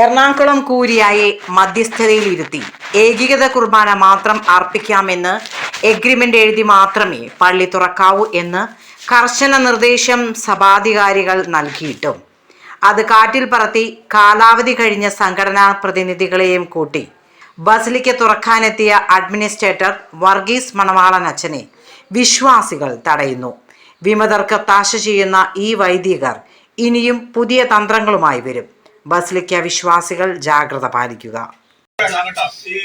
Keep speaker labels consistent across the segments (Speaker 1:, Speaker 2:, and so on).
Speaker 1: എറണാകുളം കൂരിയായെ മധ്യസ്ഥതയിലിരുത്തി. ഏകീകൃത കുർബാന മാത്രം അർപ്പിക്കാമെന്ന് എഗ്രിമെന്റ് എഴുതി മാത്രമേ പള്ളി തുറക്കാവൂ എന്ന് കർശന നിർദ്ദേശം സഭാധികാരികൾ നൽകിയിട്ടും. അത് കാറ്റിൽ പറത്തി കാലാവധി കഴിഞ്ഞ സംഘടനാ പ്രതിനിധികളെയും കൂട്ടി. ബസിലിക്ക് തുറക്കാനെത്തിയ അഡ്മിനിസ്ട്രേറ്റർ വർഗീസ് മണവാളൻ അച്ഛനെ വിശ്വാസികൾ തടയുന്നു. വിമതർക്ക് താശ ചെയ്യുന്ന ഈ വൈദികർ ഇനിയും പുതിയ തന്ത്രങ്ങളുമായി വരും. ബസിലിക്ക വിശ്വാസികൾ ജാഗ്രത പാലിക്കുക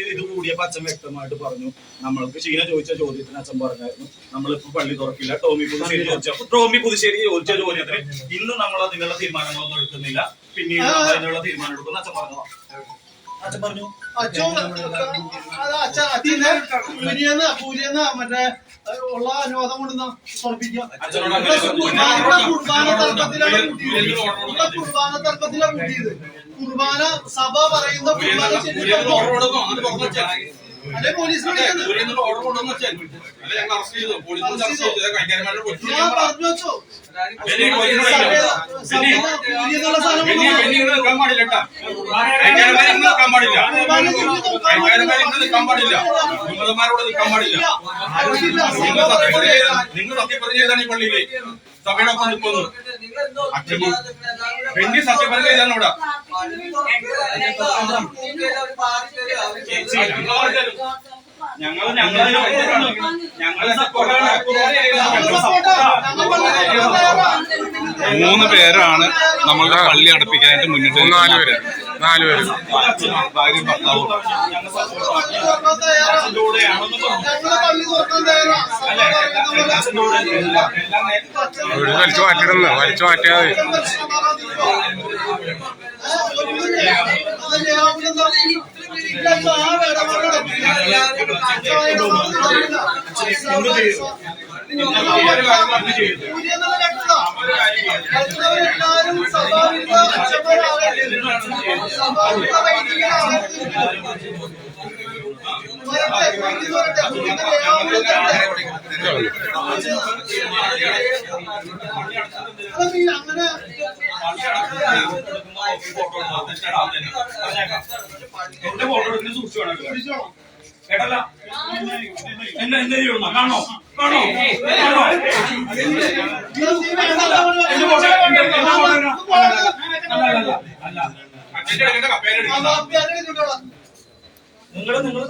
Speaker 2: ഇത് കൂടിയപ്പോ അച്ഛൻ വ്യക്തമായിട്ട് പറഞ്ഞു നമ്മൾക്ക് ഷീന ചോദിച്ച ചോദ്യത്തിന് അച്ഛൻ പറഞ്ഞായിരുന്നു നമ്മളിപ്പോ പള്ളി തുറക്കില്ല ടോമി പുതുശ്ശേരി ചോദിച്ചപ്പോ ടോമി പുതുശ്ശേരി ചോദിച്ച ചോദ്യത്തിന് ഇന്ന് നമ്മൾ അതിനുള്ള തീരുമാനങ്ങളൊന്നും എടുക്കുന്നില്ല പിന്നീട് നമ്മൾ അതിനുള്ള തീരുമാനം എടുക്കുന്ന അച്ഛൻ പറഞ്ഞു അച്ഛൻ പറഞ്ഞു
Speaker 3: അച്ഛൻ അതാ അച്ഛൻ അച്ഛനെ പൂരിയെന്ന് പൂരിയെന്ന് മറ്റേ ഉള്ള അനുവാദം
Speaker 2: അങ്ങനെ
Speaker 3: കുർബാന തർക്കത്തിലാണ് കൂട്ടിയത്. ഇവിടെ കുർബാന തർക്കത്തിലാണ് കൂട്ടിയത്. കുർബാന സഭ പറയുന്ന കുർബാന ശരിയാണോ? എന്നുള്ള സാധനം കൊണ്ടുവന്നോ?
Speaker 2: നിങ്ങൾ സത്യപ്രതിജ്ഞ ചെയ്താണ് ഈ പള്ളിയിലെ. സഭയുടെ ഒപ്പം നിൽക്കുന്നത് പിന്നെ സത്യപ്രതിജ്ഞ ചെയ്താണ് ഇവിടെ. ഞങ്ങൾ
Speaker 3: ഞങ്ങളെ.
Speaker 4: മൂന്ന് പേരാണ് നമ്മളുടെ പള്ളി അടുപ്പിക്കാനായിട്ട് മുന്നിട്ട് നാല് പേര്. നാല് പേര്. ഭാര്യയും ഭർത്താവും.
Speaker 2: വലിച്ചു സപ്പോർട്ടാണ്
Speaker 3: പള്ളി തുറക്കാൻ തയ്യാറാ.
Speaker 2: അച്ഛന്റെ കൂടെയാണെന്ന് പറഞ്ഞു
Speaker 3: ഞങ്ങൾ പള്ളി തുറക്കാൻ തയ്യാറാ. സഭ പറയുന്ന
Speaker 2: അച്ഛന്റെ കൂടെ എല്ലാം എല്ലാം
Speaker 4: ഒരു വലിച്ചു മാറ്റിയിടുന്ന വലിച്ചു മാറ്റിയാൽ മതി
Speaker 3: അങ്ങനെ
Speaker 2: എന്റെ ഫോട്ടോ എടുക്കുന്ന സൂക്ഷിച്ചു വേണം കേട്ടല്ല? എന്നെ എന്നെ ചെയ്യണം കാണോ? കാണോ? എന്റെ ഫോട്ടോ അല്ല അല്ല അല്ല. നിങ്ങൾ നിങ്ങൾ